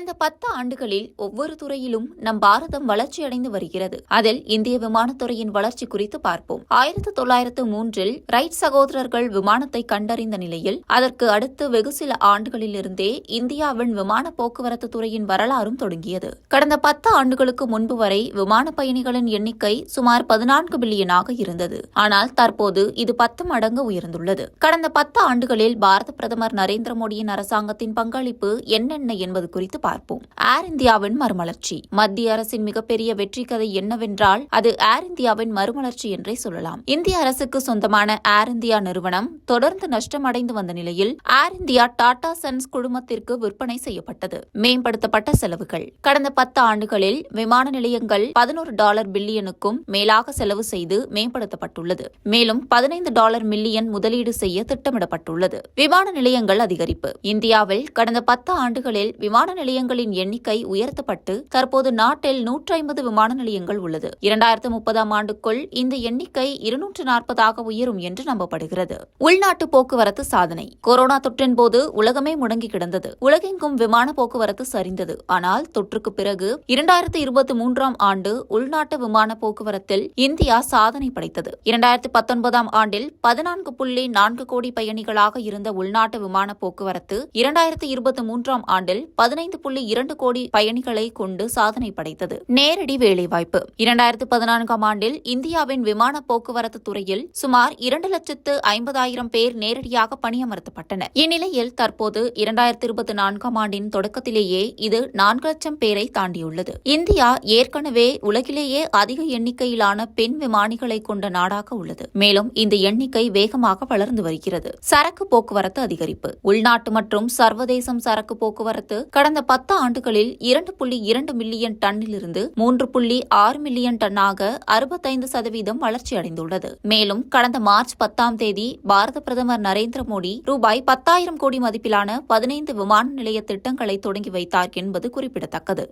கடந்த பத்து ஆண்டுகளில் ஒவ்வொரு துறையிலும் நம் பாரதம் வளர்ச்சியடைந்து வருகிறது. அதில் இந்திய விமானத்துறையின் வளர்ச்சி குறித்து பார்ப்போம். ஆயிரத்து தொள்ளாயிரத்து மூன்றில் ரைட் சகோதரர்கள் விமானத்தை கண்டறிந்த நிலையில் அதற்கு அடுத்து வெகு சில ஆண்டுகளிலிருந்தே இந்தியாவின் விமான போக்குவரத்து துறையின் வரலாறும் தொடங்கியது. கடந்த பத்து ஆண்டுகளுக்கு முன்பு வரை விமான பயணிகளின் எண்ணிக்கை சுமார் பதினான்கு பில்லியனாக இருந்தது. ஆனால் தற்போது இது பத்து மடங்கு உயர்ந்துள்ளது. கடந்த பத்து ஆண்டுகளில் பாரத பிரதமர் நரேந்திர மோடியின் அரசாங்கத்தின் பங்களிப்பு என்னென்ன என்பது குறித்து பார்ப்போம். ஏர் இந்தியாவின் மறுமலர்ச்சி. மத்திய அரசின் மிகப்பெரிய வெற்றி கதை என்னவென்றால் அது ஏர் இந்தியாவின் மறுமலர்ச்சி என்றே சொல்லலாம். இந்திய அரசுக்கு சொந்தமான ஏர் இந்தியா நிறுவனம் தொடர்ந்து நஷ்டமடைந்து வந்த நிலையில் ஏர் இந்தியா டாடா சன்ஸ் குழுமத்திற்கு விற்பனை செய்யப்பட்டது. மேம்படுத்தப்பட்ட செலவுகள். கடந்த பத்து ஆண்டுகளில் விமான நிலையங்கள் பதினோரு டாலர் பில்லியனுக்கும் மேலாக செலவு செய்து மேம்படுத்தப்பட்டுள்ளது. மேலும் பதினைந்து டாலர் மில்லியன் முதலீடு செய்ய திட்டமிடப்பட்டுள்ளது. விமான நிலையங்கள் அதிகரிப்பு. இந்தியாவில் கடந்த பத்து ஆண்டுகளில் விமான நிலையங்களின் எண்ணிக்கை உயர்த்தப்பட்டு தற்போது நாட்டில் நூற்றி ஐம்பது விமான நிலையங்கள் உள்ளது. இரண்டாயிரத்து முப்பதாம் ஆண்டுக்குள் இந்த எண்ணிக்கை இருநூற்று நாற்பதாக உயரும் என்று நம்பப்படுகிறது. உள்நாட்டு போக்குவரத்து சாதனை. கொரோனா தொற்றின் போது உலகமே முடங்கி கிடந்தது. உலகெங்கும் விமான போக்குவரத்து சரிந்தது. ஆனால் தொற்றுக்கு பிறகு இரண்டாயிரத்து இருபத்தி மூன்றாம் ஆண்டு உள்நாட்டு விமான போக்குவரத்தில் இந்தியா சாதனை படைத்தது. இரண்டாயிரத்து பத்தொன்பதாம் ஆண்டில் பதினான்கு புள்ளி நான்கு கோடி பயணிகளாக இருந்த உள்நாட்டு விமான போக்குவரத்து இரண்டாயிரத்து இருபத்தி மூன்றாம் ஆண்டில் பதினைந்து புள்ளி இரண்டு கோடி பயணிகளை கொண்டு சாதனை படைத்தது. நேரடி வேலைவாய்ப்பு. இரண்டாயிரத்து பதினான்காம் ஆண்டில் இந்தியாவின் விமான போக்குவரத்து துறையில் சுமார் இரண்டு லட்சத்து ஐம்பதாயிரம் பேர் நேரடியாக பணியமர்த்தப்பட்டனர். இந்நிலையில் தற்போது இரண்டாயிரத்து இருபத்தி நான்காம் ஆண்டின் தொடக்கத்திலேயே இது நான்கு லட்சம் பேரை தாண்டியுள்ளது. இந்தியா ஏற்கனவே உலகிலேயே அதிக எண்ணிக்கையிலான பெண் விமானிகளை கொண்ட நாடாக உள்ளது. மேலும் இந்த எண்ணிக்கை வேகமாக வளர்ந்து வருகிறது. சரக்கு போக்குவரத்து அதிகரிப்பு. உள்நாட்டு மற்றும் சர்வதேசம் சரக்கு போக்குவரத்து கடந்த பத்து ஆண்டுகளில் இரண்டு புள்ளி இரண்டு மில்லியன் டன்னிலிருந்து மூன்று புள்ளி ஆறு மில்லியன் டன்னாக அறுபத்தைந்து சதவீதம் வளர்ச்சியடைந்துள்ளது மேலும் கடந்த மார்ச் பத்தாம் தேதி பாரத பிரதமர் நரேந்திர மோடி ரூபாய் பத்தாயிரம் கோடி மதிப்பிலான பதினைந்து விமான நிலைய திட்டங்களை தொடங்கி வைத்தார் என்பது குறிப்பிடத்தக்கது.